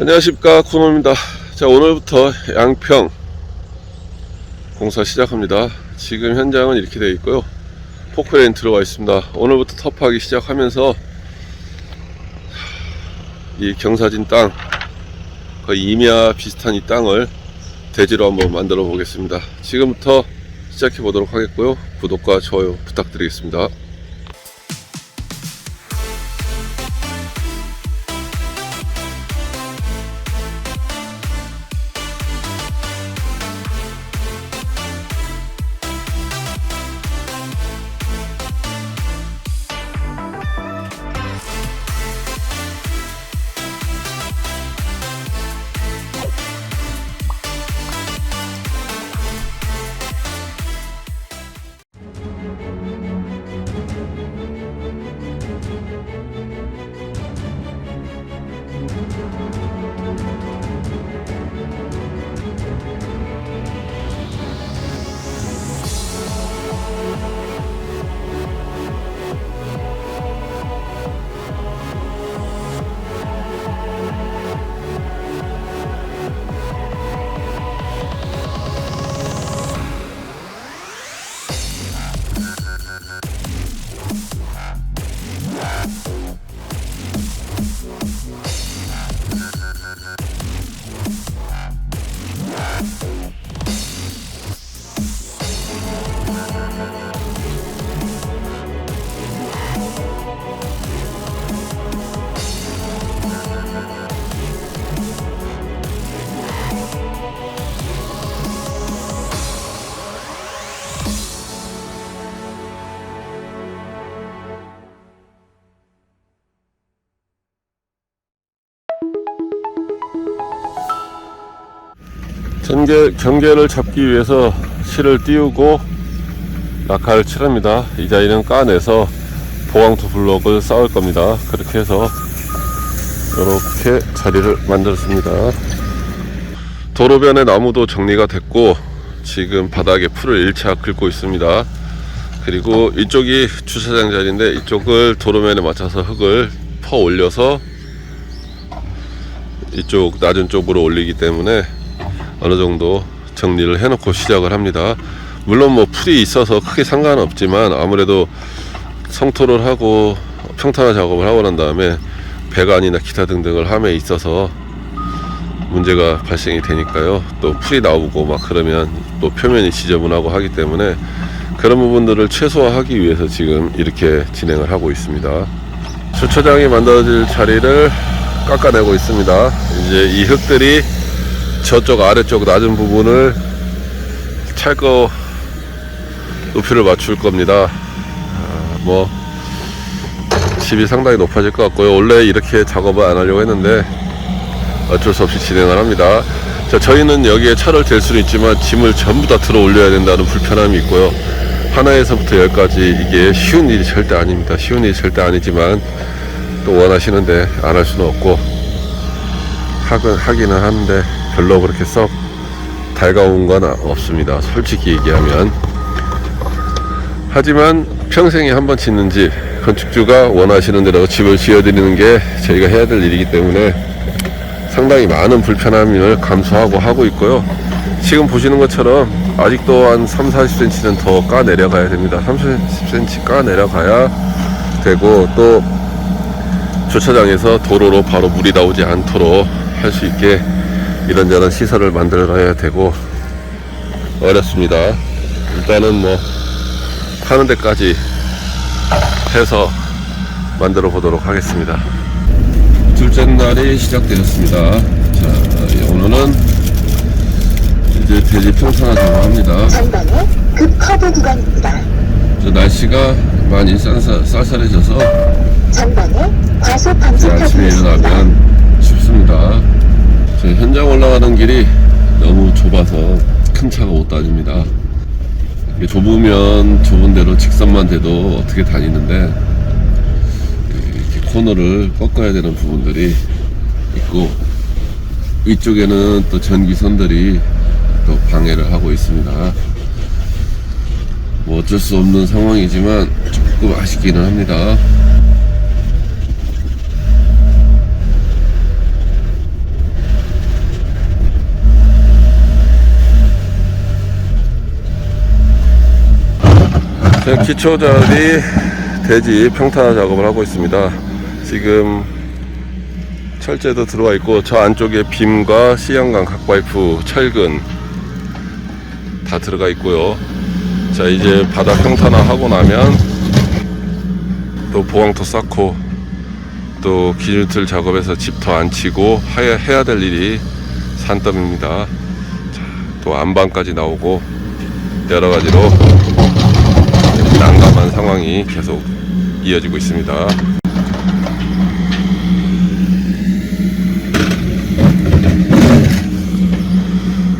안녕하십니까 코노입니다. 자 오늘부터 양평 공사 시작합니다. 지금 현장은 이렇게 되어 있고요. 포크레인 들어와 있습니다. 오늘부터 터프하기 시작하면서 이 경사진 땅 거의 임야 비슷한 이 땅을 대지로 한번 만들어 보겠습니다. 지금부터 시작해 보도록 하겠고요. 구독과 좋아요 부탁드리겠습니다 전개, 경계를 잡기 위해서 실을 띄우고 낙하를 칠합니다. 이 자리는 까내서 보강토 블록을 쌓을 겁니다. 그렇게 해서 이렇게 자리를 만들었습니다. 도로변의 나무도 정리가 됐고 지금 바닥에 풀을 1차 긁고 있습니다. 그리고 이쪽이 주차장 자리인데 이쪽을 도로면에 맞춰서 흙을 퍼 올려서 이쪽 낮은 쪽으로 올리기 때문에 어느 정도 정리를 해놓고 시작을 합니다. 물론 뭐 풀이 있어서 크게 상관은 없지만 아무래도 성토를 하고 평탄화 작업을 하고 난 다음에 배관이나 기타 등등을 함에 있어서 문제가 발생이 되니까요. 또 풀이 나오고 막 그러면 또 표면이 지저분하고 하기 때문에 그런 부분들을 최소화하기 위해서 지금 이렇게 진행을 하고 있습니다. 주차장이 만들어질 자리를 깎아내고 있습니다. 이제 이 흙들이 저쪽 아래쪽 낮은 부분을 찰거 높이를 맞출 겁니다. 아, 뭐 집이 상당히 높아질 것 같고요. 원래 이렇게 작업을 안 하려고 했는데 어쩔 수 없이 진행을 합니다. 자, 저희는 여기에 차를 댈 수는 있지만 짐을 전부 다 들어 올려야 된다는 불편함이 있고요. 하나에서부터 열까지 이게 쉬운 일이 절대 아닙니다. 쉬운 일이 절대 아니지만 또 원하시는데 안 할 수는 없고 하긴, 하기는 하는데 별로 그렇게 썩 달가운 건 없습니다. 솔직히 얘기하면. 하지만 평생에 한 번 짓는 집, 건축주가 원하시는 대로 집을 지어드리는 게 저희가 해야 될 일이기 때문에 상당히 많은 불편함을 감수하고 하고 있고요. 지금 보시는 것처럼 아직도 한 3, 40cm는 더 까 내려가야 됩니다. 30cm 까 내려가야 되고 또 주차장에서 도로로 바로 물이 나오지 않도록 할 수 있게 이런저런 시설을 만들어야 되고 어렵습니다. 일단은 뭐 하는 데까지 해서 만들어 보도록 하겠습니다. 둘째 날이 시작되었습니다. 자, 오늘은 이제 돼지 평탄화 작업합니다. 전방에 급커브 구간입니다. 저 날씨가 많이 쌀쌀, 쌀쌀해져서 전방에 과속 방지턱이 아침에. 일어나면 춥습니다. 저 현장 올라가는 길이 너무 좁아서 큰 차가 못 다닙니다. 좁으면 좁은 대로 직선만 돼도 어떻게 다니는데 이렇게 코너를 꺾어야 되는 부분들이 있고 위쪽에는 또 전기선들이 또 방해를 하고 있습니다. 뭐 어쩔 수 없는 상황이지만 조금 아쉽기는 합니다. 자, 기초자리 대지 평탄화 작업을 하고 있습니다. 지금 철제도 들어와 있고 저 안쪽에 빔과 시양강 각파이프 철근 다 들어가 있고요. 자 이제 바닥 평탄화 하고 나면 또 보강토 쌓고 또 기준틀 작업해서 집터 안 치고 해야, 해야 될 일이 산더미입니다. 자, 또 안방까지 나오고 여러 가지로 난감한 상황이 계속 이어지고 있습니다.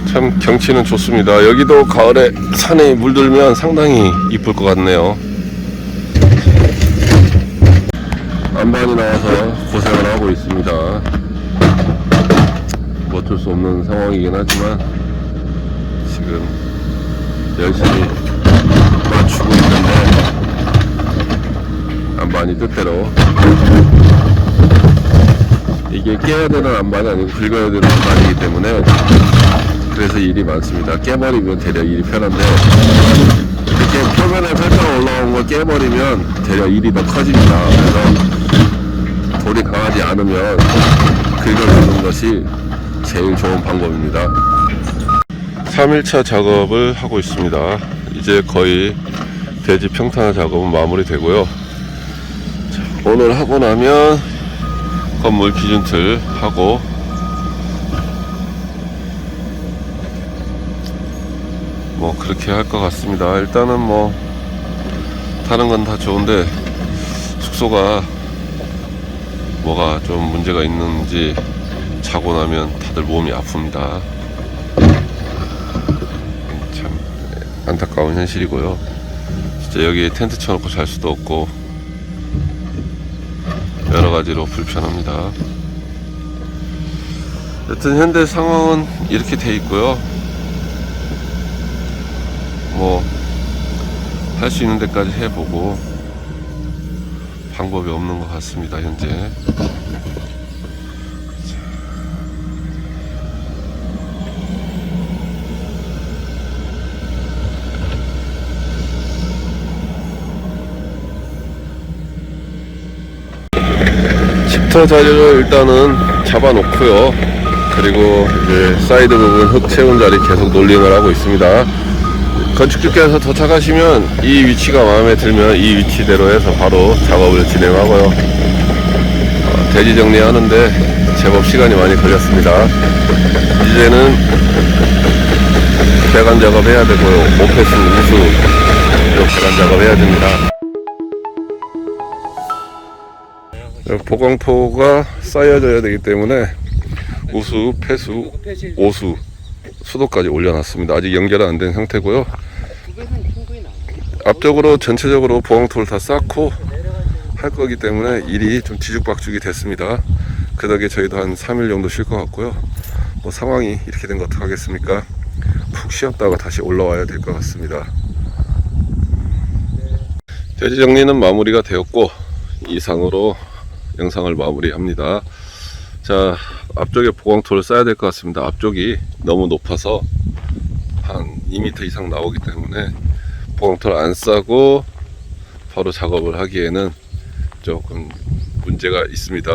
참 경치는 좋습니다. 여기도 가을에 산에 물들면 상당히 이쁠 것 같네요. 안반이 나와서 고생을 하고 있습니다. 뭐 어쩔 수 없는 상황이긴 하지만 지금 열심히 맞추고 안반이 뜻대로 이게 깨야 되는 안반이 아니고 긁어야 되는 안반이기 때문에 그래서 일이 많습니다. 깨버리면 대략 일이 편한데 이렇게 표면에 살짝 올라온 걸 깨버리면 대략 일이 더 커집니다. 그래서 돌이 강하지 않으면 긁어주는 것이 제일 좋은 방법입니다. 3일차 작업을 하고 있습니다. 이제 거의 대지 평탄화 작업은 마무리되고요. 자, 오늘 하고 나면 건물 기준틀 하고 뭐 그렇게 할 것 같습니다. 일단은 뭐 다른 건 다 좋은데 숙소가 뭐가 좀 문제가 있는지 자고 나면 다들 몸이 아픕니다. 참 안타까운 현실이고요. 진짜 여기 텐트 쳐놓고 잘 수도 없고 가지로 불편합니다. 여튼 현재 상황은 이렇게 돼 있고요. 뭐 할 수 있는 데까지 해보고 방법이 없는 것 같습니다. 현재. 집터 자리를 일단은 잡아놓고요. 그리고 이제 사이드 부분 흙 채운 자리 계속 놀링을 하고 있습니다. 건축주께서 도착하시면 이 위치가 마음에 들면 이 위치대로 해서 바로 작업을 진행하고요. 어, 대지 정리하는데 제법 시간이 많이 걸렸습니다. 이제는 배관 작업해야 되고요. 오페스 우수 이 배관 작업해야 됩니다. 보강토가 쌓여져야 되기 때문에 우수, 폐수, 오수, 수도까지 올려놨습니다. 아직 연결은 안된 상태고요. 앞쪽으로 전체적으로 보강토를 다 쌓고 할 거기 때문에 일이 좀 뒤죽박죽이 됐습니다. 그 덕에 저희도 한 3일 정도 쉴 것 같고요. 뭐 상황이 이렇게 된 거 어떡하겠습니까? 푹 쉬었다가 다시 올라와야 될 것 같습니다. 대지 정리는 마무리가 되었고 이상으로 영상을 마무리합니다. 자, 앞쪽에 보강토를 쌓아야 될 것 같습니다. 앞쪽이 너무 높아서 한 2m 이상 나오기 때문에 보강토를 안 싸고 바로 작업을 하기에는 조금 문제가 있습니다.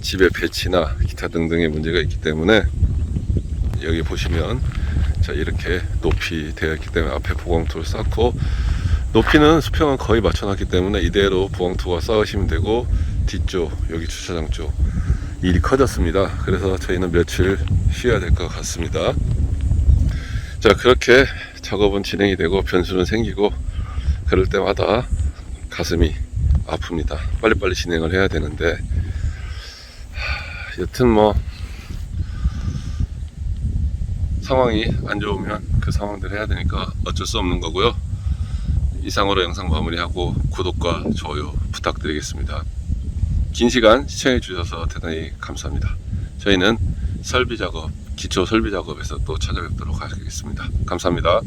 집의 배치나 기타 등등의 문제가 있기 때문에 여기 보시면 자 이렇게 높이 되어 있기 때문에 앞에 보강토를 쌓고 높이는 수평은 거의 맞춰놨기 때문에 이대로 보강토가 쌓으시면 되고 뒤쪽 여기 주차장 쪽 일이 커졌습니다. 그래서 저희는 며칠 쉬어야 될 것 같습니다. 자 그렇게 작업은 진행이 되고 변수는 생기고 그럴 때마다 가슴이 아픕니다. 빨리빨리 진행을 해야 되는데 하, 여튼 뭐 상황이 안 좋으면 그 상황대로 해야 되니까 어쩔 수 없는 거고요. 이상으로 영상 마무리하고 구독과 좋아요 부탁드리겠습니다. 긴 시간 시청해 주셔서 대단히 감사합니다. 저희는 설비 작업, 기초 설비 작업에서 또 찾아뵙도록 하겠습니다. 감사합니다.